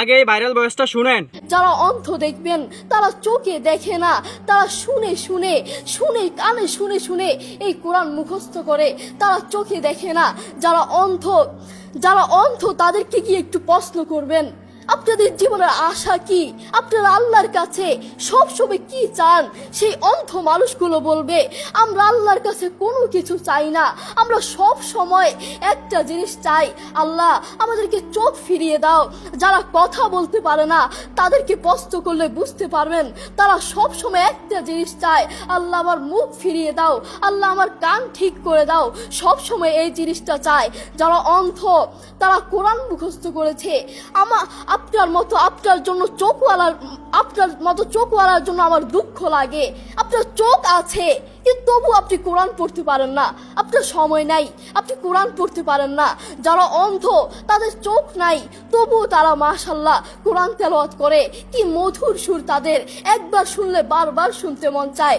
আগে এই ভাইরাল ভয়েসটা শুনেন। যারা অন্ধ দেখবেন, তারা চোখে দেখে না। তারা শুনে শুনে শুনে কানে শুনে শুনে এই কোরআন মুখস্থ করে, তারা চোখে দেখে না। যারা অন্ধ যারা অন্ধ তাদেরকে কি একটু প্রশ্ন করবেন আপনাদের জীবনের আশা কি? আপনারা আল্লাহর কাছে সব সময় কি চান? সেই অন্ধ মানুষগুলো বলবে, আমরা আল্লাহর কাছে কোনো কিছু চাই না। আমরা সব সময় একটা জিনিস চাই। আল্লাহ, আমাদেরকে চোখ ফিরিয়ে দাও। যারা কথা বলতে পারে না, তাদেরকে প্রশ্ন করলে বুঝতে পারবেন, তারা সব সময় একটা জিনিস চায়। আল্লাহ, আমার মুখ ফিরিয়ে দাও। আল্লাহ, আমার কান ঠিক করে দাও। সব সময় এই জিনিসটা চায়। যারা অন্ধ, তারা কোরআন মুখস্থ করেছে। আমা আপনার মতো, আপনার জন্য চোখওয়ালার, আপনার মতো চোখওয়ালার জন্য আমার দুঃখ লাগে। আপনার চোখ আছে, কিন্তু তবু আপনি কোরআন পড়তে পারেন না। আপনার সময় নাই, আপনি কোরআন পড়তে পারেন না। যারা অন্ধ, তাদের চোখ নাই, তবুও তারা মাশাল্লাহ কোরআন তেলাওয়াত করে। কি মধুর সুর তাদের, একবার শুনলে বারবার শুনতে মন চায়।